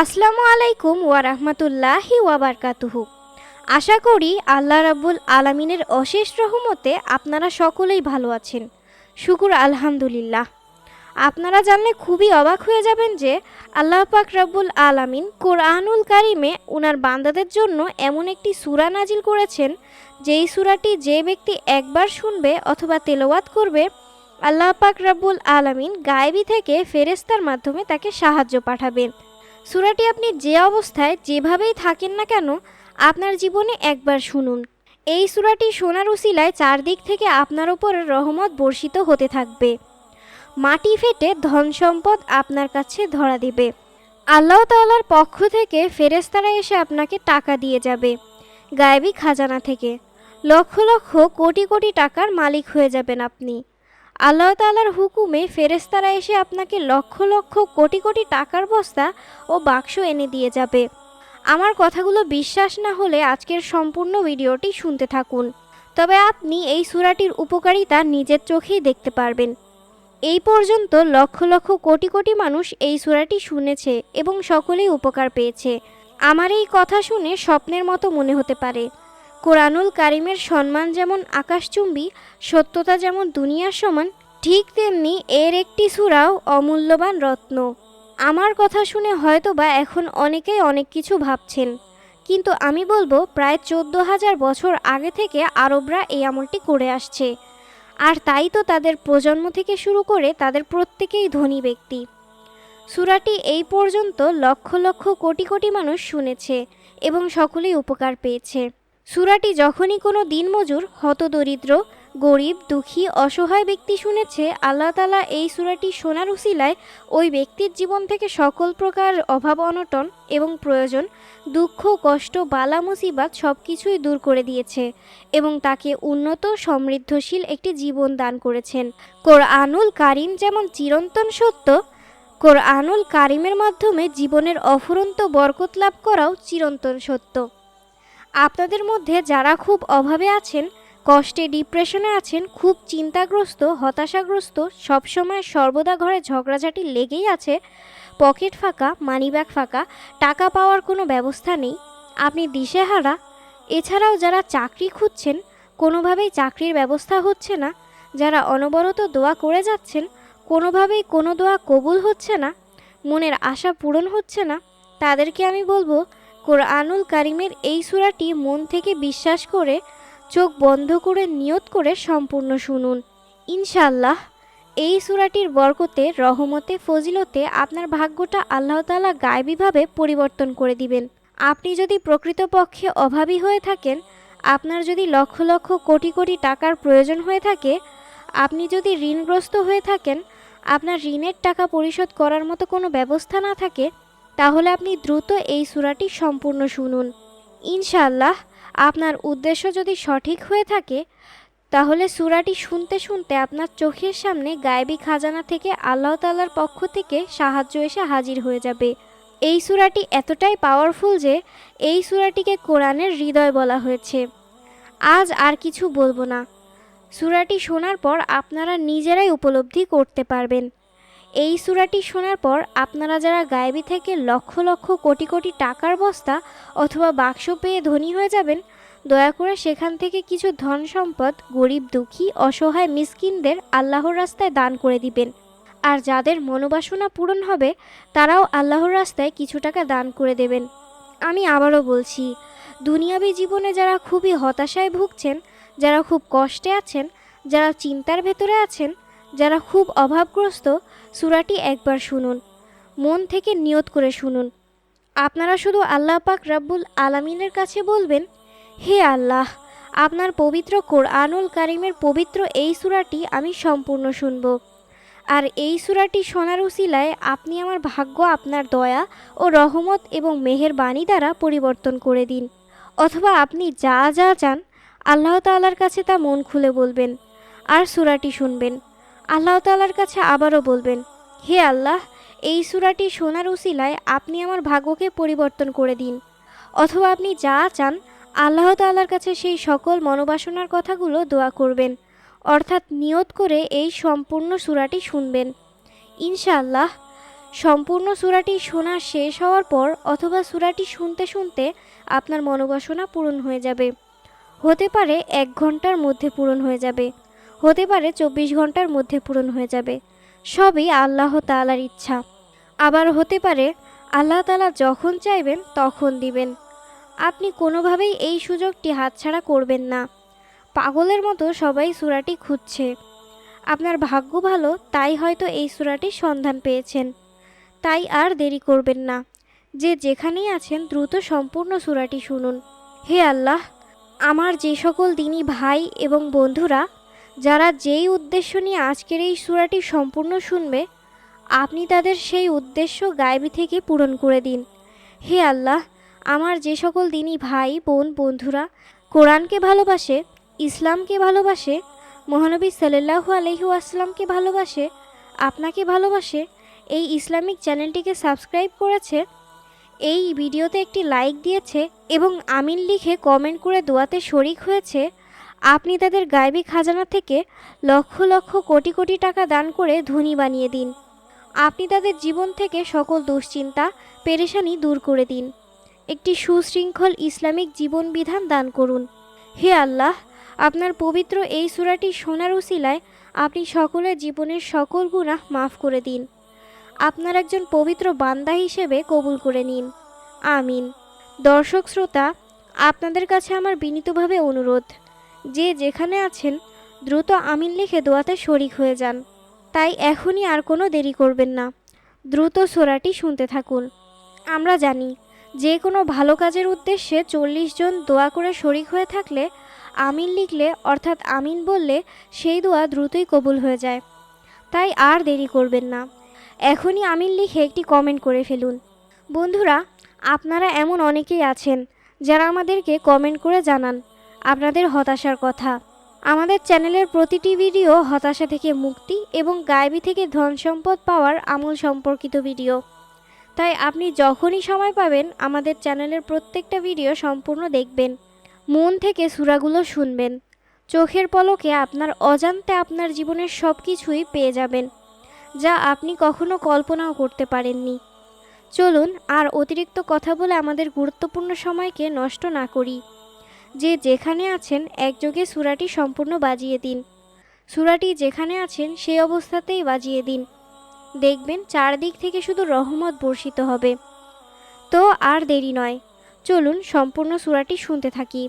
আসসালামু আলাইকুম ওয়া রাহমাতুল্লাহি ওয়া বারাকাতুহু। আশা করি আল্লাহ রাব্বুল আলামিনের অশেষ রহমতে আপনারা সকলেই ভালো আছেন। শুকুর আলহামদুলিল্লাহ। আপনারা জানলে খুবই অবাক হয়ে যাবেন যে আল্লাহ পাক রাব্বুল আলামিন কোরআনুল কারিমে ওনার বান্দাদের জন্য এমন একটি সুরা নাজিল করেছেন, যেই সূরাটি যে ব্যক্তি একবার শুনবে অথবা তেলাওয়াত করবে, আল্লাহ পাক রাব্বুল আলামিন গায়েবি থেকে ফেরেস্তার মাধ্যমে তাকে সাহায্য পাঠাবেন। সূরাটি আপনি যে অবস্থায় যেভাবেই থাকেন না কেন, আপনার জীবনে একবার শুনুন। এই সূরাটি সোনার উসিলায় চারদিক থেকে আপনার উপর রহমত বর্ষিত হতে থাকবে। মাটি ফেটে ধন সম্পদ আপনার কাছে ধরা দেবে। আল্লাহ তাআলার পক্ষ থেকে ফেরেস্তারা এসে আপনাকে টাকা দিয়ে যাবে, গায়েবী খাজানা থেকে। লক্ষ লক্ষ কোটি কোটি টাকার মালিক হয়ে যাবেন আপনি। আল্লাহ তাআলার হুকুমে ফেরেস্তারা এসে আপনাকে লক্ষ লক্ষ কোটি কোটি টাকার বস্তা ও বাক্স এনে দিয়ে যাবে। আমার কথাগুলো বিশ্বাস না হলে আজকের সম্পূর্ণ ভিডিওটি শুনতে থাকুন। তবে আপনি এই সূরাটির উপকারিতা নিজের চোখেই দেখতে পারবেন। এই পর্যন্ত লক্ষ লক্ষ কোটি কোটি মানুষ এই সূরাটি শুনেছে এবং সকলেই উপকার পেয়েছে। আমার এই কথা শুনে স্বপ্নের মতো মনে হতে পারে। কোরআনুল কারিমের সম্মান যেমন আকাশচুম্বী, সত্যতা যেমন দুনিয়ার সমান, ঠিক তেমনি এর একটি সুরাও অমূল্যবান রত্ন। আমার কথা শুনে হয়তোবা এখন অনেকেই অনেক কিছু ভাবছেন। কিন্তু আমি বলব, প্রায় চোদ্দ হাজার বছর আগে থেকে আরবরা এই আমলটি করে আসছে। আর তাই তো তাদের প্রজন্ম থেকে শুরু করে তাদের প্রত্যেকেই ধনী ব্যক্তি। সুরাটি এই পর্যন্ত লক্ষ লক্ষ কোটি কোটি মানুষ শুনেছে এবং সকলেই উপকার পেয়েছে। সুরাটি যখনই কোনো দিনমজুর, হতদরিদ্র, গরিব, দুঃখী, অসহায় ব্যক্তি শুনেছে, আল্লাহ তালা এই সুরাটি সোনার উসিলায় ওই ব্যক্তির জীবন থেকে সকল প্রকার অভাব, অনটন এবং প্রয়োজন, দুঃখ, কষ্ট, বালা, মুসিবাত সব কিছুই দূর করে দিয়েছে এবং তাকে উন্নত, সমৃদ্ধশীল একটি জীবন দান করেছেন। কোরআনুল কারিম যেমন চিরন্তন সত্য, কোরআনুল কারিমের মাধ্যমে জীবনের অফুরন্ত বরকত লাভ করাও চিরন্তন সত্য। আপনাদের মধ্যে যারা খুব অভাবে আছেন, কষ্টে, ডিপ্রেশনে আছেন, খুব চিন্তাগ্রস্ত, হতাশাগ্রস্ত, সবসময় সর্বদা ঘরে ঝগড়াঝাটি লেগেই আছে, পকেট ফাঁকা মানিব্যাগ ফাঁকা, টাকা পাওয়ার কোনো ব্যবস্থা নেই, আপনি দিশেহারা। এছাড়াও যারা চাকরি খুঁজছেন, কোনোভাবেই চাকরির ব্যবস্থা হচ্ছে না, যারা অনবরত দোয়া করে যাচ্ছেন, কোনোভাবেই কোনো দোয়া কবুল হচ্ছে না, মনের আশা পূরণ হচ্ছে না, তাদেরকে আমি বলব কোরআনুল কারিমের এই সূরাটি মন থেকে বিশ্বাস করে, চোখ বন্ধ করে নিয়ত করে সম্পূর্ণ শুনুন। ইনশাল্লাহ এই সূরাটির বরকতে, রহমতে, ফজিলতে আপনার ভাগ্যটা আল্লাহ তাআলা গায়েবীভাবে পরিবর্তন করে দিবেন। আপনি যদি প্রকৃতপক্ষে অভাবী হয়ে থাকেন, আপনার যদি লক্ষ লক্ষ কোটি কোটি টাকার প্রয়োজন হয়ে থাকে, আপনি যদি ঋণগ্রস্ত হয়ে থাকেন, আপনার ঋণের টাকা পরিশোধ করার মতো কোনো ব্যবস্থা না থাকে তাহলে আপনি দ্রুত এই সূরাটি সম্পূর্ণ শুনুন। ইনশাআল্লাহ, আপনার উদ্দেশ্য যদি সঠিক হয়ে থাকে, তাহলে সূরাটি শুনতে শুনতে আপনার চোখের সামনে গায়েবী খাজানা থেকে আল্লাহ তাআলার পক্ষ থেকে সাহায্য এসে হাজির হয়ে যাবে। এই সূরাটি এতটাই পাওয়ারফুল যে এই সূরাটিকে কোরআনের হৃদয় বলা হয়েছে। আজ আর কিছু বলব না। সূরাটি শোনার পর আপনারা নিজেরাই উপলব্ধি করতে পারবেন। এই সূরাটি শোনার পর আপনারা যারা গায়েবী থেকে লক্ষ লক্ষ কোটি কোটি টাকার বস্তা অথবা বাক্স পেয়ে ধনী হয়ে যাবেন, দয়া করে সেখান থেকে কিছু ধন সম্পদ, গরিব, দুঃখী, অসহায়, মিসকিনদের আল্লাহর রাস্তায় দান করে দিবেন। আর যাদের মনোবাসনা পূরণ হবে, তারাও আল্লাহর রাস্তায় কিছু টাকা দান করে দেবেন। আমি আবারও বলছি, দুনিয়াবি জীবনে যারা খুবই হতাশায় ভুগছেন, যারা খুব কষ্টে আছেন, যারা চিন্তার ভেতরে আছেন যারা খুব অভাবগ্রস্ত, সুরাটি একবার শুনুন। মন থেকে নিয়ত করে শুনুন। আপনারা শুধু আল্লাহ পাক রাব্বুল আলামিনের কাছে বলবেন, হে আল্লাহ, আপনার পবিত্র কোরআনুল কারিমের পবিত্র এই সুরাটি আমি সম্পূর্ণ শুনব। আর এই সুরাটি শোনার উসিলায় আপনি আমার ভাগ্য, আপনার দয়া ও রহমত এবং মেহের বাণী দ্বারা পরিবর্তন করে দিন। অথবা আপনি যা যা চান, আল্লাহ তাআলার কাছে তা মন খুলে বলবেন। আর সুরাটি শুনবেন। আল্লাহ তাআলার কাছে আবারও বলবেন, হে আল্লাহ, এই সুরাটি সোনার উসিলায় আপনি আমার ভাগ্যকে পরিবর্তন করে দিন। অথবা আপনি যা চান, আল্লাহ তাআলার কাছে সেই সকল মনোবাসনার কথাগুলো দোয়া করবেন, অর্থাৎ নিয়ত করে এই সম্পূর্ণ সুরাটি শুনবেন। ইনশাআল্লাহ, সম্পূর্ণ সূরাটি শোনা শেষ হওয়ার পর অথবা সূরাটি শুনতে শুনতে আপনার মনোবাসনা পূরণ হয়ে যাবে। হতে পারে এক ঘণ্টার মধ্যে পূরণ হয়ে যাবে। হতে পারে চব্বিশ ঘণ্টার মধ্যে পূরণ হয়ে যাবে। সবই আল্লাহ তালার ইচ্ছা। আবার হতে পারে আল্লাহ তালা যখন চাইবেন তখন দিবেন। আপনি কোনোভাবেই এই সুযোগটি হাতছাড়া করবেন না। পাগলের মতো সবাই সূরাটি খুঁজছে। আপনার ভাগ্য ভালো, তাই হয়তো এই সূরাটির সন্ধান পেয়েছেন। তাই আর দেরি করবেন না। যে যেখানেই আছেন, দ্রুত সম্পূর্ণ সূরাটি শুনুন। হে আল্লাহ, আমার যে সকল দিনী ভাই এবং বন্ধুরা যারা যেই উদ্দেশ্য নিয়ে আজকের এই সূরাটি সম্পূর্ণ শুনবে, আপনি তাদের সেই উদ্দেশ্য গায়েবী থেকে পূরণ করে দিন। হে আল্লাহ, আমার যে সকল দিনই ভাই, বোন, বন্ধুরা কোরআনকে ভালোবাসে, ইসলামকে ভালোবাসে, মহানবী সাল্লাহু আলহি আসলামকে ভালোবাসে, আপনাকে ভালোবাসে, এই ইসলামিক চ্যানেলটিকে সাবস্ক্রাইব করেছে, এই ভিডিওতে একটি লাইক দিয়েছে এবং আমিন লিখে কমেন্ট করে দোয়াতে শরিক হয়েছে আপনি তাদের গায়েবী খাজানা থেকে লক্ষ লক্ষ কোটি কোটি টাকা দান করে ধনী বানিয়ে দিন। আপনি তাদের জীবন থেকে সকল দুশ্চিন্তা, পেরেশানি দূর করে দিন। একটি সুশৃঙ্খল ইসলামিক জীবন বিধান দান করুন। হে আল্লাহ, আপনার পবিত্র এই সূরাটি সোনার উসিলায় আপনি সকলের জীবনের সকল গুনাহ মাফ করে দিন। আপনার একজন পবিত্র বান্দা হিসেবে কবুল করে নিন। আমিন। দর্শক শ্রোতা, আপনাদের কাছে আমার বিনীতভাবে অনুরোধ। যে যেখানে আছেন, দ্রুত আমিন লিখে দোয়াতে শরিক হয়ে যান। তাই এখনই আর কোনো দেরি করবেন না। দ্রুত সোরাটি শুনতে থাকুন। আমরা জানি, যে কোনো ভালো কাজের উদ্দেশ্যে চল্লিশ জন দোয়া করে শরিক হয়ে থাকলে আমিন লিখলে, অর্থাৎ আমিন বললে, সেই দোয়া দ্রুতই কবুল হয়ে যায়। তাই আর দেরি করবেন না। এখনই আমিন লিখে একটি কমেন্ট করে ফেলুন। বন্ধুরা, আপনারা এমন অনেকেই আছেন যারা আমাদেরকে কমেন্ট করে জানান। আপনাদের হতাশার কথা। আমাদের চ্যানেলের প্রতিটি ভিডিও হতাশা থেকে মুক্তি এবং গায়েবী থেকে ধন সম্পদ পাওয়ার আমূল সম্পর্কিত ভিডিও। তাই আপনি যখনই সময় পাবেন আমাদের চ্যানেলের প্রত্যেকটা ভিডিও সম্পূর্ণ দেখবেন, মন থেকে সুরাগুলো শুনবেন, চোখের পলকে আপনার অজান্তে আপনার জীবনের সব কিছুই পেয়ে যাবেন, যা আপনি কখনো কল্পনাও করতে পারেননি। চলুন আর অতিরিক্ত কথা বলে আমাদের গুরুত্বপূর্ণ সময়কে নষ্ট না করি। যে যেখানে আছেন, একযোগে সুরাটি সম্পূর্ণ বাজিয়ে দিন। সুরাটি যেখানে আছেন সেই অবস্থাতেই বাজিয়ে দিন। দেখবেন, চারদিক থেকে শুধু রহমত বর্ষিত হবে। তো আর দেরি নয়। চলুন সম্পূর্ণ সুরাটি শুনতে থাকি।